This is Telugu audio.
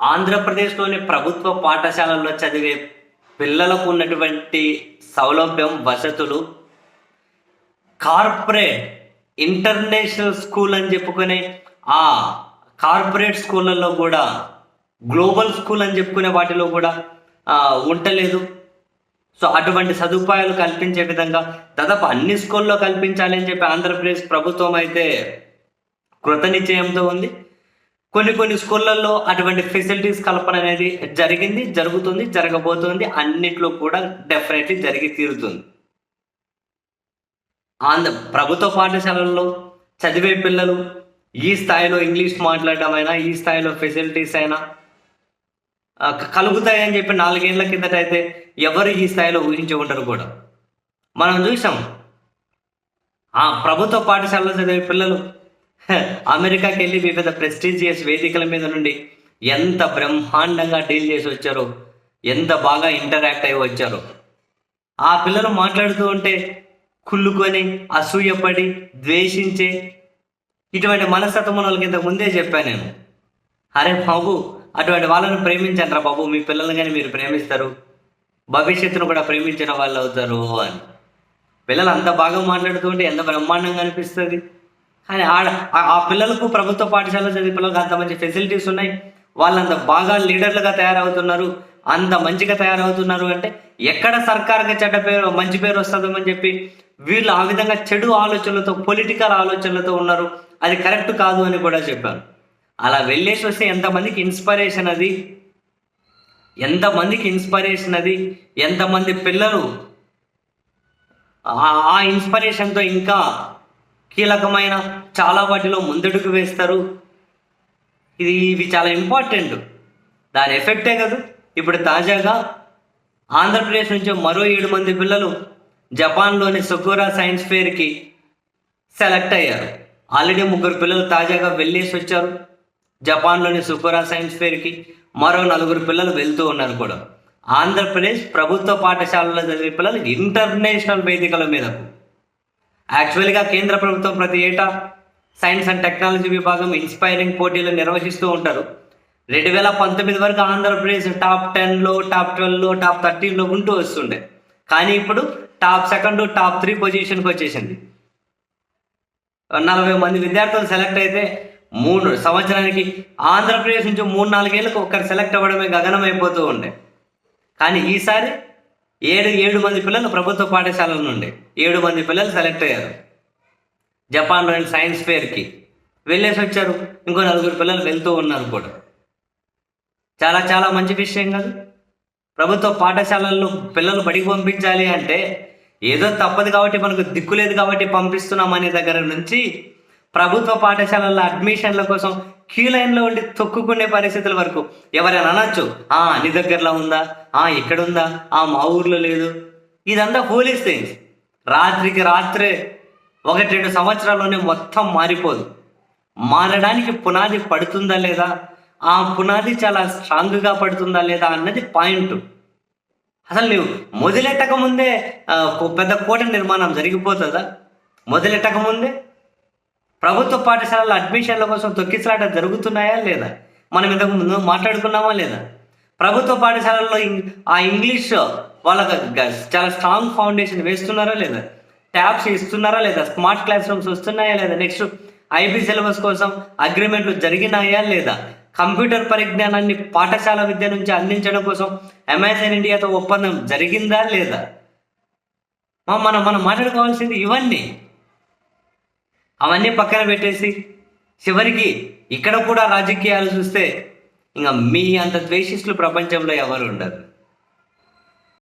ఆంధ్రప్రదేశ్లోని ప్రభుత్వ పాఠశాలల్లో చదివే పిల్లలకు ఉన్నటువంటి సౌలభ్యం వసతులు కార్పొరేట్ ఇంటర్నేషనల్ స్కూల్ అని చెప్పుకునే ఆ కార్పొరేట్ స్కూళ్ళల్లో కూడా గ్లోబల్ స్కూల్ అని చెప్పుకునే వాటిలో కూడా ఉండలేదు. సో అటువంటి సదుపాయాలు కల్పించే విధంగా దాదాపు అన్ని స్కూల్లో కల్పించాలి అని చెప్పి ఆంధ్రప్రదేశ్ ప్రభుత్వం అయితే కృత నిశ్చయంతో ఉంది. కొన్ని కొన్ని స్కూళ్ళల్లో అటువంటి ఫెసిలిటీస్ కల్పన అనేది జరిగింది జరుగుతుంది జరగబోతుంది అన్నిట్లో కూడా డెఫినెట్లీ జరిగి తీరుతుంది. ఆంధ్ర ప్రభుత్వ పాఠశాలల్లో చదివే పిల్లలు ఈ స్థాయిలో ఇంగ్లీష్ మాట్లాడడం అయినా ఈ స్థాయిలో ఫెసిలిటీస్ అయినా కలుగుతాయని చెప్పి నాలుగేళ్ళ కిందట అయితే ఎవరు ఈ స్థాయిలో ఊహించి ఉండరు కూడా. మనం చూసాం ఆ ప్రభుత్వ పాఠశాలలో చదివే పిల్లలు అమెరికాకి వెళ్ళి వివిధ ప్రెస్టీజియస్ వేదికల మీద నుండి ఎంత బ్రహ్మాండంగా డీల్ చేసి వచ్చారో ఎంత బాగా ఇంటరాక్ట్ అయి వచ్చారో. ఆ పిల్లలు మాట్లాడుతూ ఉంటే కుళ్ళుకొని అసూయపడి ద్వేషించే ఇటువంటి మనస్తత్వం వాళ్ళకి ఇంతకు ముందే చెప్పాను నేను. అరే బాబు అటువంటి వాళ్ళని ప్రేమించండి రా బాబు మీ పిల్లల్ని కానీ మీరు ప్రేమిస్తారు. భవిష్యత్తును కూడా ప్రేమించిన వాళ్ళు అవుతారు అని. పిల్లలు అంత బాగా మాట్లాడుతూ ఉంటే ఎంత బ్రహ్మాండంగా అనిపిస్తుంది. కానీ ఆడ ఆ- పిల్లలకు ప్రభుత్వ పాఠశాలలో చదివే పిల్లలకు అంత మంచి ఫెసిలిటీస్ ఉన్నాయి. వాళ్ళు అంత బాగా లీడర్లుగా తయారవుతున్నారు. అంత మంచిగా తయారవుతున్నారు అంటే ఎక్కడ సర్కార్కి చెడ్డ పేరు మంచి పేరు వస్తుందో అని చెప్పి వీళ్ళు ఆ విధంగా చెడు ఆలోచనలతో పొలిటికల్ ఆలోచనలతో ఉన్నారు. అది కరెక్ట్ కాదు అని కూడా చెప్పాను అలా వెళ్ళేసి వస్తే ఎంతమందికి ఇన్స్పిరేషన్ అది? ఎంతమందికి ఇన్స్పిరేషన్ అది? ఎంతమంది పిల్లలు ఆ ఇన్స్పిరేషన్తో ఇంకా కీలకమైన చాలా వాటిలో ముందడుగు వేస్తారు. ఇది ఇవి చాలా ఇంపార్టెంట్. దాని ఎఫెక్టే కదా. ఇప్పుడు తాజాగా ఆంధ్రప్రదేశ్ నుంచి మరో ఏడు మంది పిల్లలు జపాన్లోని సొకోరా సైన్స్ ఫేర్కి సెలెక్ట్ అయ్యారు. ఆల్రెడీ ముగ్గురు పిల్లలు తాజాగా వెళ్ళేసి వచ్చారు. జపాన్లోని సుకురా సైన్స్ ఫేర్కి మరో నలుగురు పిల్లలు వెళ్తూ ఉన్నారు కూడా. ఆంధ్రప్రదేశ్ ప్రభుత్వ పాఠశాలలో చదివే పిల్లలు ఇంటర్నేషనల్ వేదికల మీదకు. యాక్చువల్గా కేంద్ర ప్రభుత్వం ప్రతి ఏటా సైన్స్ అండ్ టెక్నాలజీ విభాగం ఇన్స్పైరింగ్ పోటీలు నిర్వహిస్తూ ఉంటారు. రెండు వేల పంతొమ్మిది వరకు ఆంధ్రప్రదేశ్ టాప్ టెన్లో టాప్ ట్వెల్వ్లో టాప్ థర్టీన్లో ఉంటూ వస్తుండే. కానీ ఇప్పుడు టాప్ సెకండ్ టాప్ త్రీ పొజిషన్కి వచ్చేసింది. నలభై మంది విద్యార్థులు సెలెక్ట్ అయితే మూడు సంవత్సరానికి ఆంధ్రప్రదేశ్ నుంచి మూడు నాలుగేళ్ళకు ఒక్కరు సెలెక్ట్ అవ్వడమే గగనం అయిపోతూ ఉండే. కానీ ఈసారి ఏడు ఏడు మంది పిల్లలు ప్రభుత్వ పాఠశాలల నుండి. ఏడు మంది పిల్లలు సెలెక్ట్ అయ్యారు. జపాన్లోని సైన్స్ ఫేర్కి వెళ్ళేసి వచ్చారు. ఇంకో నలుగురు పిల్లలు వెళ్తూ ఉన్నారు కూడా. చాలా చాలా మంచి విషయం కాదు. ప్రభుత్వ పాఠశాలల్లో పిల్లలు బడికి పంపించాలి అంటే ఏదో తప్పదు కాబట్టి మనకు దిక్కు లేదు కాబట్టి పంపిస్తున్నాం అనే దగ్గర నుంచి ప్రభుత్వ పాఠశాలల్లో అడ్మిషన్ల కోసం క్యూ లైన్లో ఉండి తొక్కుకునే పరిస్థితుల వరకు ఎవరైనా అనొచ్చు ఆ నీ దగ్గరలో ఉందా? ఆ ఎక్కడుందా ఉందా ఆ మా ఊర్లో లేదు. ఇదంతా పోలీస్ థింగ్స్ రాత్రికి రాత్రే ఒకటి రెండు సంవత్సరాల్లోనే మొత్తం మారిపోదు. మారడానికి పునాది పడుతుందా లేదా? ఆ పునాది చాలా స్ట్రాంగ్గా పడుతుందా లేదా అన్నది పాయింట్. అసలు నువ్వు మొదలెట్టక ముందే ఒక పెద్ద కోట నిర్మాణం జరిగిపోతుందా? మొదలెట్టక ముందే ప్రభుత్వ పాఠశాలల అడ్మిషన్ల కోసం తొక్కిసలాట జరుగుతున్నాయా లేదా? మనం ఇంతకు ముందు మాట్లాడుకున్నామా లేదా? ప్రభుత్వ పాఠశాలల్లో ఇం- ఆ ఇంగ్లీష్ వాళ్ళకి చాలా స్ట్రాంగ్ ఫౌండేషన్ వేస్తున్నారా లేదా? ట్యాబ్స్ ఇస్తున్నారా లేదా? స్మార్ట్ క్లాస్ రూమ్స్ వస్తున్నాయా లేదా? నెక్స్ట్ ఐబీ సిలబస్ కోసం అగ్రిమెంట్లు జరిగినాయా లేదా? కంప్యూటర్ పరిజ్ఞానాన్ని పాఠశాల విద్య నుంచి అందించడం కోసం అమెజాన్ ఇండియాతో ఒప్పందం జరిగిందా లేదా? మనం మనం మాట్లాడుకోవాల్సింది ఇవన్నీ. అవన్నీ పక్కన పెట్టేసి చివరికి ఇక్కడ కూడా రాజకీయాలు చూస్తే ఇంకా మీ అంత ద్వేషిస్తులు ప్రపంచంలో ఎవరు ఉండరు.